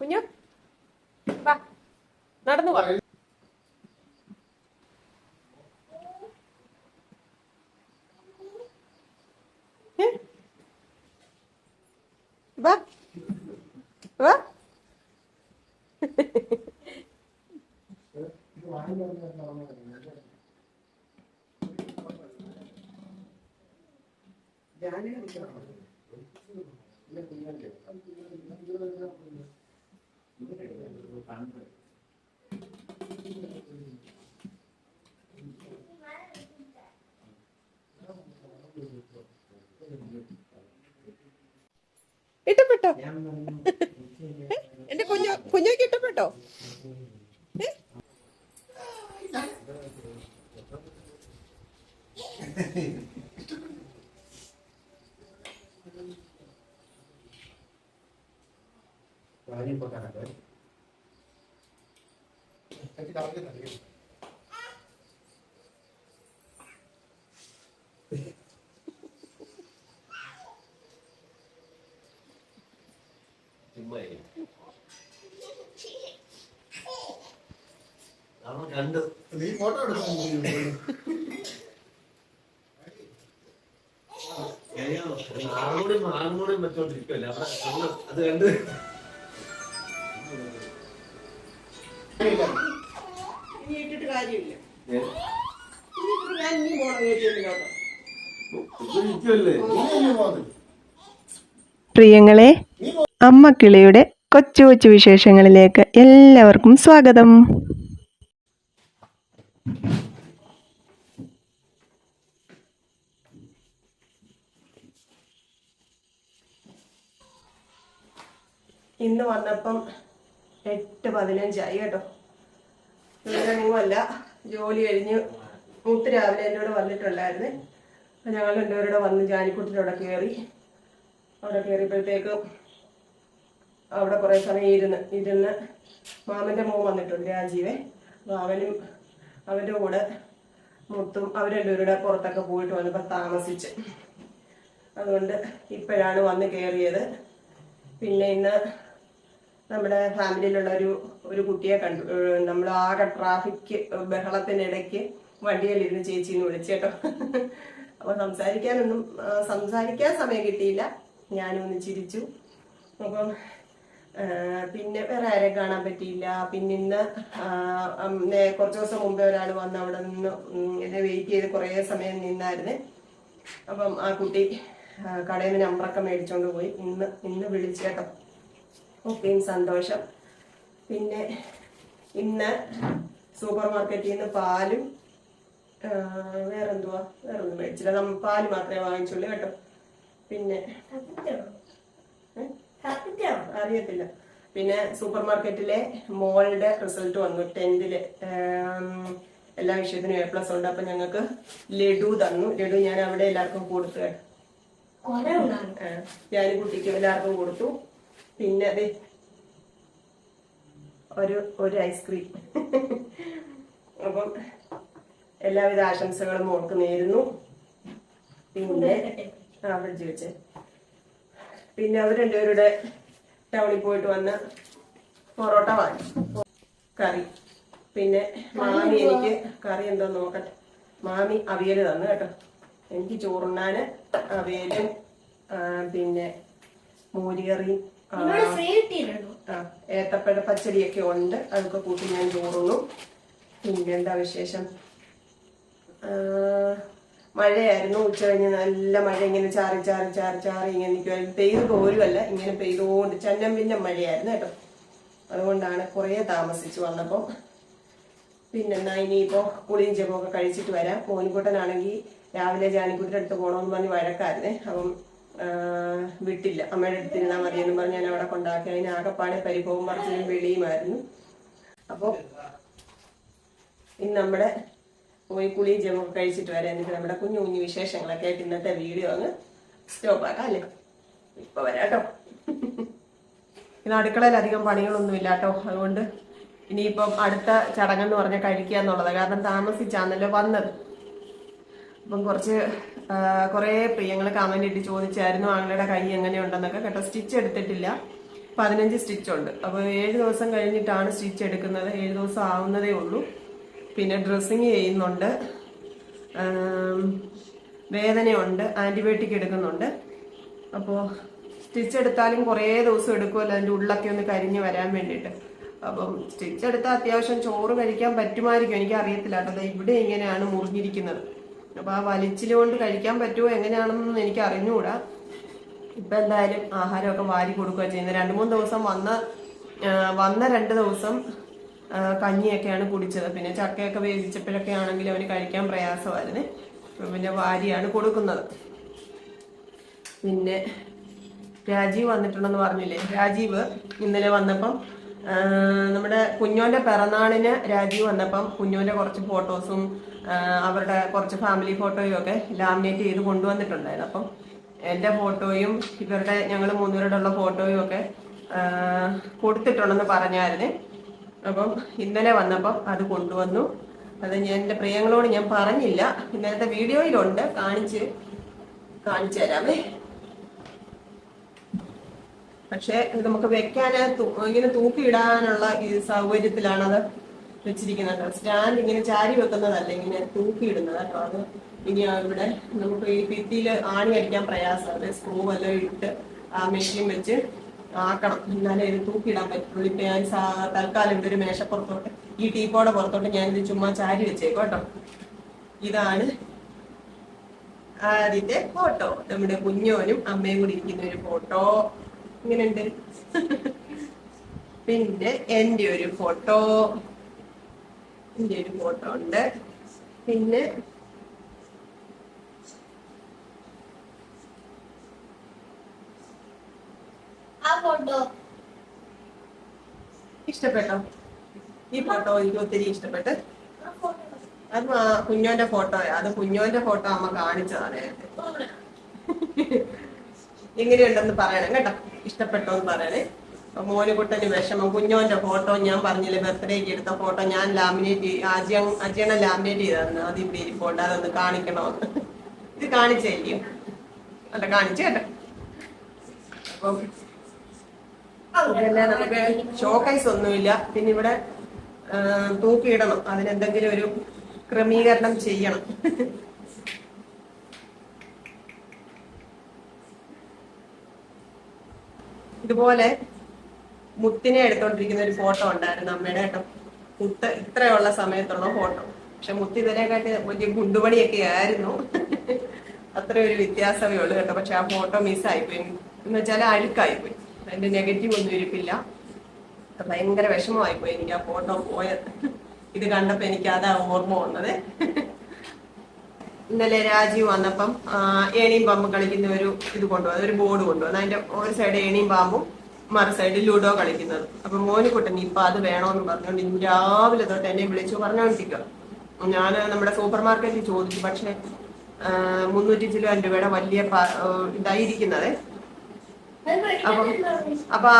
കുഞ്ഞു. വാ. നടന്നു ഏ? വാ. വാ. ഇഷ്ടപ്പെട്ടോ ഏ? എന്റെ കുഞ്ഞു കുഞ്ഞുക്ക് ഇഷ്ടപ്പെട്ടോ ഏ? അവൻ ആറുകൂടി ആറുകൂടി വെച്ചോണ്ടിരിക്കുമല്ലേ അവിടെ അത് കണ്ട് ഇട്ടിട്ട് കാര്യമില്ല. ഇനി ഞാൻ ഇനി പോണം വീട്ടിലോട്ട്. ഇത് ഇരിക്കുമല്ലേ പ്രിയങ്ങളെ അമ്മ കിളിയുടെ കൊച്ചു കൊച്ചു വിശേഷങ്ങളിലേക്ക് എല്ലാവർക്കും സ്വാഗതം. ഇന്ന് വന്നപ്പം എട്ട് പതിനഞ്ചായി കേട്ടോ. വേറെങ്ങുമല്ല ജോലി കഴിഞ്ഞ് മൂത്ത് രാവിലെ കൂടെ വന്നിട്ടുണ്ടായിരുന്നു. അപ്പം ഞങ്ങൾ രണ്ടുപേരുടെ വന്ന് ജാനിക്കുട്ടിലവിടെ കയറി അവിടെ കയറിയപ്പോഴത്തേക്കും അവിടെ കുറേ സമയം ഇരുന്ന് ഇരുന്ന് മാമന്റെ മോൻ വന്നിട്ടുണ്ട് രാജീവേ. അപ്പോൾ അവനും അവന്റെ കൂടെ മുത്തും അവർ പുറത്തൊക്കെ പോയിട്ട് വന്നപ്പോൾ താമസിച്ച്. അതുകൊണ്ട് ഇപ്പോഴാണ് വന്ന് കയറിയത് പിന്നെ ഇന്ന് നമ്മുടെ ഫാമിലിയിലുള്ള ഒരു ഒരു കുട്ടിയെ കണ്ടു. നമ്മൾ ആകെ ട്രാഫിക് ബഹളത്തിനിടയ്ക്ക് വണ്ടിയിലിരുന്ന് ചേച്ചിന്ന് വിളിച്ചേട്ടോ അപ്പോൾ അപ്പൊ സംസാരിക്കാനൊന്നും സംസാരിക്കാൻ സമയം കിട്ടിയില്ല. ഞാനും ഒന്ന് ചിരിച്ചു. അപ്പം പിന്നെ വേറെ ആരെയും കാണാൻ പറ്റിയില്ല. പിന്നെ ഇന്ന് കുറച്ച് ദിവസം മുമ്പേ ഒരാൾ വന്ന് അവിടെ നിന്ന് എന്നെ വെയിറ്റ് ചെയ്ത് കുറേ സമയം നിന്നായിരുന്നു. അപ്പം ആ കുട്ടി കടയിൽ നിന്ന് നമ്പറൊക്കെ മേടിച്ചോണ്ട് പോയി. ഇന്ന് ഇന്ന് വിളിച്ചു കേട്ടോ. ഒക്കെയും സന്തോഷം. പിന്നെ ഇന്ന് സൂപ്പർ മാർക്കറ്റിൽ നിന്ന് പാലും വേറെന്തുവാ? വേറെ ഒന്നും മേടിച്ചില്ല. നമ്മൾ പാൽ മാത്രമേ വാങ്ങിച്ചുള്ളൂ കേട്ടോ. പിന്നെ? അറിയത്തില്ല. പിന്നെ സൂപ്പർ മാർക്കറ്റിലെ മോളുടെ റിസൾട്ട് വന്നു ടെൻത്തിൽ എല്ലാ വിഷയത്തിനും എ പ്ലസ് ഉണ്ട്. അപ്പൊ ഞങ്ങൾക്ക് ലഡു തന്നു. ലഡു ഞാൻ അവിടെ എല്ലാവർക്കും കൊടുത്തു. ഞാനും ഞാൻ കുട്ടിക്ക് എല്ലാവർക്കും കൊടുത്തു. പിന്നെ അതെ ഒരു ഒരു ഐസ്ക്രീം അപ്പം എല്ലാവിധ ആശംസകളും മോൾക്ക് നേരുന്നു. പിന്നെ ആ ഫ്രിഡ്ജ് വെച്ച്. പിന്നെ അവർ രണ്ടുപേരുടെ ടൗണിൽ പോയിട്ട് വന്ന് പൊറോട്ട വാങ്ങി. കറി. പിന്നെ മാമി എനിക്ക് കറി എന്തോ നോക്കട്ടെ. മാമി അവിയൽ തന്നു കേട്ടോ. എനിക്ക് ചോറുണ്ണാന് അവിയലും പിന്നെ മോരുകറിയും ഏത്തപ്പഴ പച്ചടിയൊക്കെ ഉണ്ട്. അതൊക്കെ കൂട്ടി ഞാൻ ചോറുന്നു പിന്നെന്താ വിശേഷം? മഴയായിരുന്നു. ഉച്ച കഴിഞ്ഞ് നല്ല മഴ ഇങ്ങനെ ചാറി ചാറി ചാറി ചാറി ഇങ്ങനെ നിൽക്കുമായിരുന്നു പെയ്ത് പോരുമല്ല ഇങ്ങനെ പെയ്തുകൊണ്ട് ചന്നം പിന്നെ മഴയായിരുന്നു കേട്ടോ. അതുകൊണ്ടാണ് കുറേ താമസിച്ചു വന്നപ്പോൾ പിന്നെന്നാ ഇനിയിപ്പോ കുളിയും ജപമൊക്കെ കഴിച്ചിട്ട് വരാം. മോനിക്കുട്ടനാണെങ്കിൽ രാവിലെ ജാനിക്കുട്ടിയുടെ അടുത്ത് പോകണമെന്ന് പറഞ്ഞ് വഴക്കായിരുന്നേ. അപ്പം വിട്ടില്ല. അമ്മയുടെ അടുത്ത് ഇരുന്നാൽ എന്ന് പറഞ്ഞ് ഞാൻ അവിടെ കൊണ്ടാക്കി. അതിന് ആകപ്പാടെ പരിഭവം പറച്ചിലും വെളിയുമായിരുന്നു. അപ്പോൾ ഇന്ന് നമ്മുടെ പോയി കുളി ജമൊക്കെ കഴിച്ചിട്ട് വരാം എന്നിട്ട് നമ്മുടെ കുഞ്ഞു കുഞ്ഞു വിശേഷങ്ങളൊക്കെ ആയിട്ട് ഇന്നത്തെ വീഡിയോ അങ്ങ് സ്റ്റോപ്പ് ആക്കാം അല്ലേ? ഇപ്പൊ വരാട്ടോ. ഇന്ന് അടുക്കളയിൽ അധികം പണികളൊന്നും ഇല്ലാട്ടോ അതുകൊണ്ട് ഇനിയിപ്പം അടുത്ത ചടങ്ങെന്ന് പറഞ്ഞാൽ കഴിക്കുക എന്നുള്ളത് കാരണം താമസിച്ചാണല്ലോ വന്നത്. അപ്പം കുറച്ച് കുറേ പ്രിയങ്ങൾ കമന്റ് ഇട്ട് ചോദിച്ചായിരുന്നു ആങ്ങളുടെ കൈ എങ്ങനെയുണ്ടെന്നൊക്കെ കേട്ടോ. സ്റ്റിച്ച് എടുത്തിട്ടില്ല. പതിനഞ്ച് സ്റ്റിച്ച് ഉണ്ട്. അപ്പോൾ ഏഴ് ദിവസം കഴിഞ്ഞിട്ടാണ് സ്റ്റിച്ച് എടുക്കുന്നത്. ഏഴ് ദിവസം ആവുന്നതേ ഉള്ളൂ. പിന്നെ ഡ്രസ്സിങ് ചെയ്യുന്നുണ്ട്. വേദനയുണ്ട്. ആന്റിബയോട്ടിക് എടുക്കുന്നുണ്ട്. അപ്പോൾ സ്റ്റിച്ച് എടുത്താലും കുറേ ദിവസം എടുക്കുമല്ലോ. അതിന്റെ ഉള്ളൊക്കെ ഒന്ന് കരിഞ്ഞ് വരാൻ വേണ്ടിയിട്ട്. അപ്പം സ്റ്റിച്ച് എടുത്താൽ അത്യാവശ്യം ചോറ് കഴിക്കാൻ പറ്റുമായിരിക്കും. എനിക്ക് അറിയത്തില്ല കേട്ടോ ഇവിടെ ഇങ്ങനെയാണ് മുറിഞ്ഞിരിക്കുന്നത്. അപ്പോൾ ആ വലിച്ചിൽ കൊണ്ട് കഴിക്കാൻ പറ്റുമോ എങ്ങനെയാണെന്നൊന്നും എനിക്ക് അറിഞ്ഞുകൂടാ. ഇപ്പൊ എന്തായാലും ആഹാരമൊക്കെ വാരി കൊടുക്കുക ചെയ്യുന്നത് രണ്ടു മൂന്ന് ദിവസം വന്ന വന്ന രണ്ട് ദിവസം കഞ്ഞിയൊക്കെയാണ് കുടിച്ചത്. പിന്നെ ചക്കയൊക്കെ വേവിച്ചപ്പോഴൊക്കെ ആണെങ്കിൽ അവന് കഴിക്കാൻ പ്രയാസമായിരുന്നു. അപ്പൊ പിന്നെ വാരിയാണ് കൊടുക്കുന്നത്. പിന്നെ രാജീവ് വന്നിട്ടുണ്ടെന്ന് പറഞ്ഞില്ലേ? രാജീവ് ഇന്നലെ വന്നപ്പം നമ്മുടെ കുഞ്ഞോന്റെ പിറന്നാളിന് രാജീവ് വന്നപ്പം കുഞ്ഞോന്റെ കുറച്ച് ഫോട്ടോസും അവരുടെ കുറച്ച് ഫാമിലി ഫോട്ടോയും ഒക്കെ ലാമിനേറ്റ് ചെയ്ത് കൊണ്ടുവന്നിട്ടുണ്ടായിരുന്നു. അപ്പം എന്റെ ഫോട്ടോയും ഇവരുടെ ഞങ്ങൾ മൂന്നുപേരുടെ ഉള്ള ഫോട്ടോയും ഒക്കെ കൊടുത്തിട്ടുണ്ടെന്ന് പറഞ്ഞായിരുന്നു. അപ്പം ഇന്നലെ വന്നപ്പം അത് കൊണ്ടുവന്നു. അത് ഞാൻ എന്റെ പ്രിയങ്ങളോട് ഞാൻ പറഞ്ഞില്ല. ഇന്നലത്തെ വീഡിയോയിലുണ്ട് കാണിച്ച് കാണിച്ചു തരാമേ. പക്ഷെ ഇത് നമുക്ക് വെക്കാൻ ഇങ്ങനെ തൂക്കിയിടാനുള്ള ഈ സൗകര്യത്തിലാണ് അത് വെച്ചിരിക്കുന്നത്. സ്റ്റാൻഡ് ഇങ്ങനെ ചാരി വെക്കുന്നതല്ല ഇങ്ങനെ തൂക്കിയിടുന്നത് കേട്ടോ. അത് ഇനി ഇവിടെ നമുക്ക് ഈ ഭിത്തിയിൽ ആണി അടിക്കാൻ പ്രയാസമാണ് സ്ക്രൂ വല്ലതും ഇട്ട് ആ മെഷീൻ വെച്ച് ആക്കണം. എന്നാലേ ഇത് തൂക്കിയിടാൻ പറ്റുള്ളൂ ഇപ്പൊ ഞാൻ തൽക്കാലം ഇവിടെ മേശപ്പുറത്തോട്ട് ഈ ടീപ്പോടെ പുറത്തോട്ട് ഞാൻ ഞാനിത് ചുമ്മാ ചാരി വെച്ചേക്കും കേട്ടോ. ഇതാണ് ആദ്യത്തെ ഫോട്ടോ നമ്മുടെ കുഞ്ഞോനും അമ്മയും കൂടി ഇരിക്കുന്ന ഒരു ഫോട്ടോ ഇങ്ങനെയുണ്ട് പിന്നെ എന്റെ ഒരു ഫോട്ടോ. എന്റെ ഒരു ഫോട്ടോ ഉണ്ട്. പിന്നെ ഫോട്ടോ. ഇഷ്ടപ്പെട്ടോ? ഈ ഫോട്ടോ എനിക്ക് ഒത്തിരി ഇഷ്ടപ്പെട്ട്. ഫോട്ടോ. അത് കുഞ്ഞോന്റെ ഫോട്ടോയാ അത് കുഞ്ഞോന്റെ ഫോട്ടോ അമ്മ കാണിച്ചതാണ്. എങ്ങനെയുണ്ടെന്ന് പറയണം കേട്ടോ. ഇഷ്ടപ്പെട്ടോ എന്ന് പറയണേ. മോനുകുട്ടന്റെ മോനുകുട്ടന് വിഷമം. കുഞ്ഞോന്റെ ഫോട്ടോ ഞാൻ പറഞ്ഞില്ലേ ബർത്ത്ഡേക്ക് എടുത്ത ഫോട്ടോ ഞാൻ ലാമിനേറ്റ് അജയൻ അജയനെ ലാമിനേറ്റ് ചെയ്തായിരുന്നു അത് ഇവിടെ ഇരിപ്പുണ്ട്. അതൊന്ന് കാണിക്കണമെന്ന് ഇത് കാണിച്ചേക്കും. അല്ല കാണിച്ചു കേട്ടോ അപ്പം നമുക്ക് ഷോക്കൈസ് ഒന്നുമില്ല. പിന്നെ ഇവിടെ തൂക്കിയിടണം. അതിനെന്തെങ്കിലും ഒരു ക്രമീകരണം ചെയ്യണം. ഇതുപോലെ മുത്തിനെ എടുത്തോണ്ടിരിക്കുന്ന ഒരു ഫോട്ടോ ഉണ്ടായിരുന്നു അമ്മയുടെ കേട്ടോ. മുത്ത് ഇത്രയുള്ള സമയത്തുള്ള ഫോട്ടോ. പക്ഷെ മുത്ത് ഇതിനെക്കാട്ടി വലിയ ഗുണ്ടുപണിയൊക്കെ ആയിരുന്നു. അത്ര ഒരു വ്യത്യാസമേ ഉള്ളൂ കേട്ടോ. പക്ഷെ ആ ഫോട്ടോ മിസ്സായിപ്പോയി. എന്ന് വെച്ചാൽ അഴുക്കായിപ്പോയി. അതിന്റെ നെഗറ്റീവ് ഒന്നും ഇരിപ്പില്ല. ഭയങ്കര വിഷമമായിപ്പോയി എനിക്ക് ആ ഫോട്ടോ പോയത്. ഇത് കണ്ടപ്പോ എനിക്ക് അതാ ഓർമ്മ വന്നത്. ഇന്നലെ രാജീവ് വന്നപ്പം ഏണിയും പാമ്പും കളിക്കുന്ന ഒരു ഇത് കൊണ്ടുവന്നു. ഒരു ബോർഡ് കൊണ്ടുവന്നു. അതിന്റെ ഒരു സൈഡ് ഏണിയും പാമ്പും മറു സൈഡ് ലുഡോ കളിക്കുന്നത്. അപ്പൊ മോനിക്കുട്ടൻ ഇപ്പൊ അത് വേണോന്ന് പറഞ്ഞോണ്ട് ഇന്ന് രാവിലെ തൊട്ട് എന്നെ വിളിച്ചു പറഞ്ഞോണ്ടിരിക്കുക ഞാൻ നമ്മുടെ സൂപ്പർ മാർക്കറ്റിൽ ചോദിച്ചു പക്ഷെ മുന്നൂറ്റി ചില രൂപയുടെ വലിയ ഇതായിരിക്കുന്നത്? അപ്പം അപ്പൊ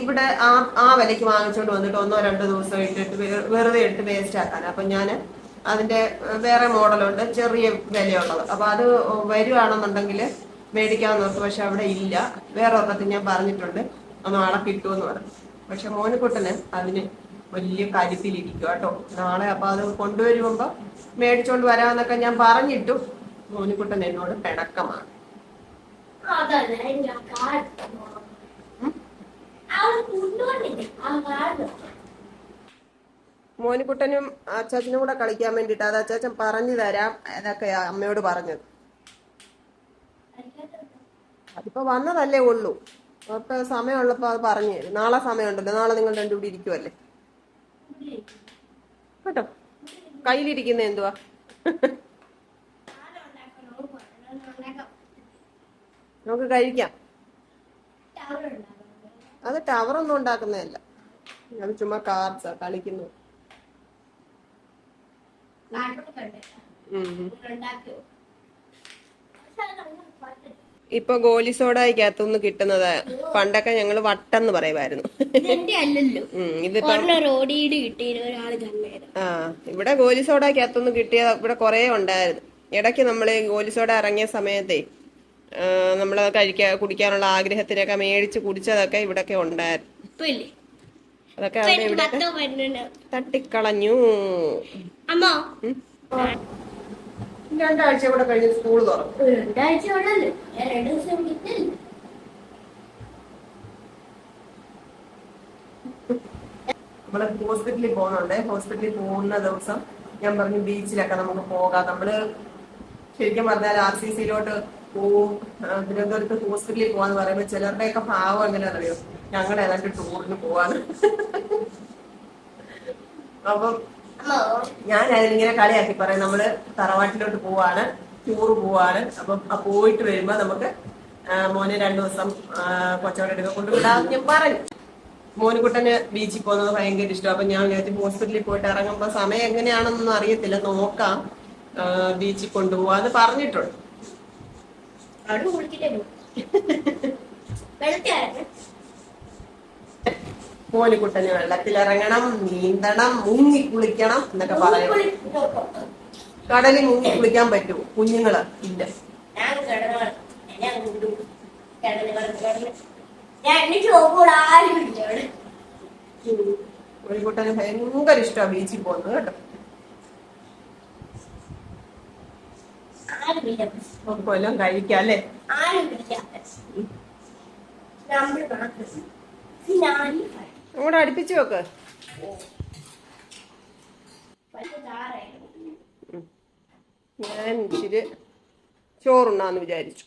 ഇവിടെ ആ ആ വിലക്ക് വാങ്ങിച്ചോണ്ട് വന്നിട്ട് ഒന്നോ രണ്ടോ ദിവസം ഇട്ടിട്ട് വെറുതെ ഇട്ട് വേസ്റ്റ് ആക്കാൻ അപ്പൊ ഞാൻ അതിന്റെ വേറെ മോഡലുണ്ട് ചെറിയ വിലയുള്ളത്. അപ്പൊ അത് വരുവാണെന്നുണ്ടെങ്കിൽ മേടിക്കാമെന്ന് ഓർത്തു. പക്ഷെ അവിടെ ഇല്ല. വേറെ ഒരെണ്ണത്തിൽ ഞാൻ പറഞ്ഞിട്ടുണ്ട്. നാളെ കിട്ടുമെന്ന് പറഞ്ഞു. പക്ഷെ മോനിക്കുട്ടന് അതിന് വലിയ കരുത്തിലിരിക്കും കേട്ടോ. നാളെ അപ്പൊ അത് കൊണ്ടുവരുമ്പോ മേടിച്ചോണ്ട് വരാമെന്നൊക്കെ ഞാൻ പറഞ്ഞിട്ടു. മോനിക്കുട്ടൻ എന്നോട് പിണക്കമാണ്. അതല്ല മോനിക്കുട്ടനും അച്ചാച്ചനും കൂടെ കളിക്കാൻ വേണ്ടിട്ട് അത് അച്ചാച്ചൻ പറഞ്ഞു തരാം എന്നൊക്കെ അമ്മയോട് പറഞ്ഞത്. അതിപ്പോ വന്നതല്ലേ ഉള്ളൂ. അപ്പൊ സമയമുള്ളപ്പോ അത് പറഞ്ഞു തരും. നാളെ സമയമുണ്ടല്ലോ. നാളെ നിങ്ങൾ രണ്ടു കൂടി ഇരിക്കുവല്ലേ? കേട്ടോ? കയ്യിലിരിക്കുന്ന എന്തുവാ? നമുക്ക് കഴിക്കാം. അത് ടവറൊന്നും ഉണ്ടാക്കുന്നതല്ല. ഞാൻ ചുമ്മാ കാർഡ്സാ കളിക്കുന്നു. ഇപ്പൊ ഗോലി സോഡയ്ക്കകത്തുനിന്ന് കിട്ടുന്നത് പണ്ടൊക്കെ ഞങ്ങൾ വട്ടെന്ന് പറയുമായിരുന്നു ആ ഇവിടെ ഗോലി സോഡയ്ക്കകത്തുനിന്ന് കിട്ടിയ ഇവിടെ കൊറേ ഉണ്ടായിരുന്നു. ഇടയ്ക്ക് നമ്മൾ ഗോലി സോഡ ഇറങ്ങിയ സമയത്തെ നമ്മൾ കഴിക്കാ കുടിക്കാനുള്ള ആഗ്രഹത്തിനൊക്കെ മേടിച്ച് കുടിച്ചതൊക്കെ ഇവിടൊക്കെ ഉണ്ടായിരുന്നു. അതൊക്കെ ഇപ്പൊ അവിടെ ഇവിടെ തട്ടിക്കളഞ്ഞു. അമ്മ. രണ്ടാഴ്ച കൂടെ കഴിഞ്ഞ് സ്കൂൾ തുറക്കും. രണ്ടാഴ്ച ഉള്ളല്ലോ. ഞാൻ രണ്ട് ദിവസം നമ്മൾ ഹോസ്പിറ്റലിൽ പോകുന്നുണ്ട്. ഹോസ്പിറ്റലിൽ പോകുന്ന ദിവസം ഞാൻ പറഞ്ഞു ബീച്ചിലൊക്കെ നമുക്ക് പോകാം. നമ്മൾ ശരിക്കും പറഞ്ഞാൽ ആർ സി സിയിലോട്ട് പോവും. തിരുവനന്തപുരത്ത് ഹോസ്പിറ്റലിൽ പോവാന്ന് പറയുമ്പോൾ ചിലരുടെയൊക്കെ ഭാവം എങ്ങനെ അറിയോ ഞങ്ങളുടെ ഏതാണ്ട് ടൂറിന് പോവാന്ന് അപ്പം ഞാൻ അതിലിങ്ങനെ കളിയാക്കി പറയും. നമ്മൾ തറവാട്ടിലോട്ട് പോവാണ് ടൂർ പോവാണ്. അപ്പം പോയിട്ട് വരുമ്പോ നമുക്ക് മോനെ രണ്ടു ദിവസം കൊച്ചവരുടെ കൊണ്ടുവിടാന്ന് ഞാൻ പറഞ്ഞു. മോനുകുട്ടന് ബീച്ചിൽ പോകുന്നത് ഭയങ്കര ഇഷ്ടം അപ്പൊ ഞാൻ നേരത്തെ ഹോസ്പിറ്റലിൽ പോയിട്ട് ഇറങ്ങുമ്പോ സമയം എങ്ങനെയാണെന്നൊന്നും അറിയത്തില്ല. നോക്കാം ബീച്ചിൽ കൊണ്ടുപോവാന്ന് പറഞ്ഞിട്ടുണ്ട്. അവിടെ മോനുകുട്ടന് വെള്ളത്തിലിറങ്ങണം നീന്തണം മുങ്ങി കുളിക്കണം എന്നൊക്കെ പറയും. കടലിൽ മുങ്ങി കുളിക്കാൻ പറ്റുമോ കുഞ്ഞുങ്ങൾ ഇല്ല. കോഴിക്കോട്ടന് ഭയങ്കര ഇഷ്ടമാണ് ബീച്ചിൽ പോകുന്നത് കേട്ടോ. കൊല്ലം കഴിക്കാം അല്ലേ? ആരും നമ്മൾ മാത്രം. ഫിനാലി അങ്ങോട്ട് അടുപ്പിച്ച് വെക്ക്. ഞാൻ ഇച്ചിരി ചോറുണ്ണാന്ന് വിചാരിച്ചു.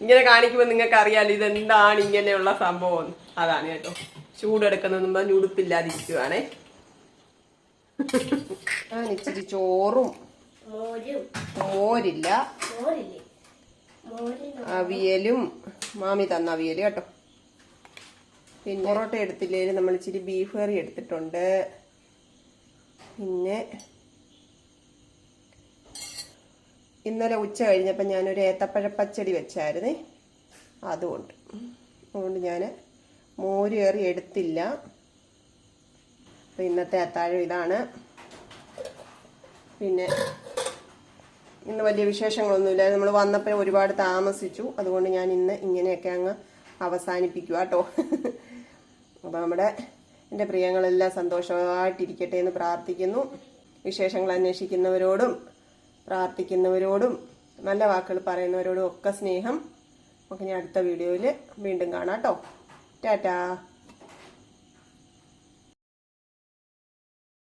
ഇങ്ങനെ കാണിക്കുമ്പോൾ നിങ്ങൾക്ക് അറിയാലോ ഇതെന്താണ് ഇങ്ങനെയുള്ള സംഭവം. അതാണ് കേട്ടോ. ചൂടെടുക്കുന്ന മുമ്പ് ഉടുപ്പില്ലാതിരിക്കുവാണേ. ഞാൻ ഇച്ചിരി ചോറും മോരില്ല. അവിയലും. മാമി തന്ന അവിയൽ കേട്ടോ. പിന്നെ പൊറോട്ട എടുത്തില്ലേലും നമ്മൾ ഇച്ചിരി ബീഫ് കറി എടുത്തിട്ടുണ്ട്. പിന്നെ ഇന്നലെ ഉച്ച കഴിഞ്ഞപ്പോൾ ഞാനൊരു ഏത്തപ്പഴ പച്ചടി വെച്ചായിരുന്നേ. അതുകൊണ്ട്. അതുകൊണ്ട് ഞാൻ മോര് കയറി എടുത്തില്ല. അപ്പം ഇന്നത്തെ അത്താഴം ഇതാണ്. പിന്നെ ഇന്ന് വലിയ വിശേഷങ്ങളൊന്നുമില്ല. നമ്മൾ വന്നപ്പോൾ ഒരുപാട് താമസിച്ചു. അതുകൊണ്ട് ഞാൻ ഇന്ന് ഇങ്ങനെയൊക്കെ അങ്ങ് അവസാനിപ്പിക്കുക കേട്ടോ. അപ്പോൾ നമ്മുടെ എന്റെ പ്രിയങ്ങളെല്ലാം സന്തോഷമായിട്ടിരിക്കട്ടെ എന്ന് പ്രാർത്ഥിക്കുന്നു. വിശേഷങ്ങൾ അന്വേഷിക്കുന്നവരോടും പ്രാർത്ഥിക്കുന്നവരോടും നല്ല വാക്കുകൾ പറയുന്നവരോടും ഒക്കെ സ്നേഹം. നമുക്ക് ഞാൻ അടുത്ത വീഡിയോയിൽ വീണ്ടും കാണാം കേട്ടോ. ടാറ്റാ.